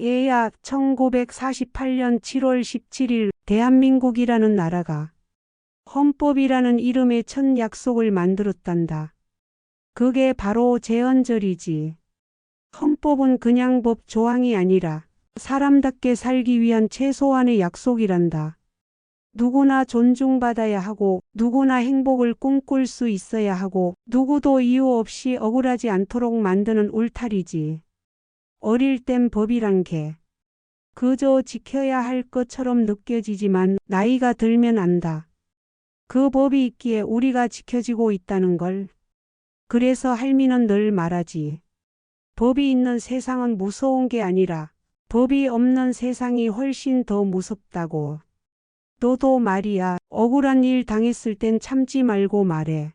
얘야 1948년 7월 17일 대한민국이라는 나라가 헌법이라는 이름의 첫 약속을 만들었단다. 그게 바로 제헌절이지. 헌법은 그냥 법 조항이 아니라 사람답게 살기 위한 최소한의 약속이란다. 누구나 존중받아야 하고 누구나 행복을 꿈꿀 수 있어야 하고 누구도 이유 없이 억울하지 않도록 만드는 울타리지. 어릴 땐 법이란 게 그저 지켜야 할 것처럼 느껴지지만 나이가 들면 안다. 그 법이 있기에 우리가 지켜지고 있다는 걸. 그래서 할미는 늘 말하지. 법이 있는 세상은 무서운 게 아니라 법이 없는 세상이 훨씬 더 무섭다고. 너도 말이야. 억울한 일 당했을 땐 참지 말고 말해.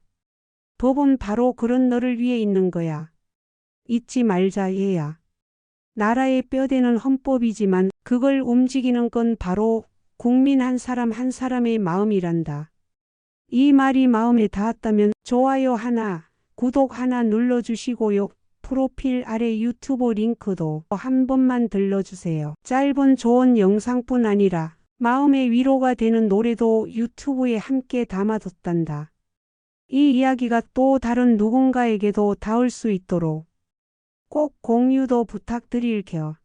법은 바로 그런 너를 위해 있는 거야. 잊지 말자 얘야. 나라의 뼈대는 헌법이지만 그걸 움직이는 건 바로 국민 한 사람 한 사람의 마음이란다. 이 말이 마음에 닿았다면 좋아요 하나, 구독 하나 눌러주시고요. 프로필 아래 유튜브 링크도 한 번만 들러주세요. 짧은 좋은 영상뿐 아니라 마음의 위로가 되는 노래도 유튜브에 함께 담아뒀단다. 이 이야기가 또 다른 누군가에게도 닿을 수 있도록 꼭 공유도 부탁드릴게요.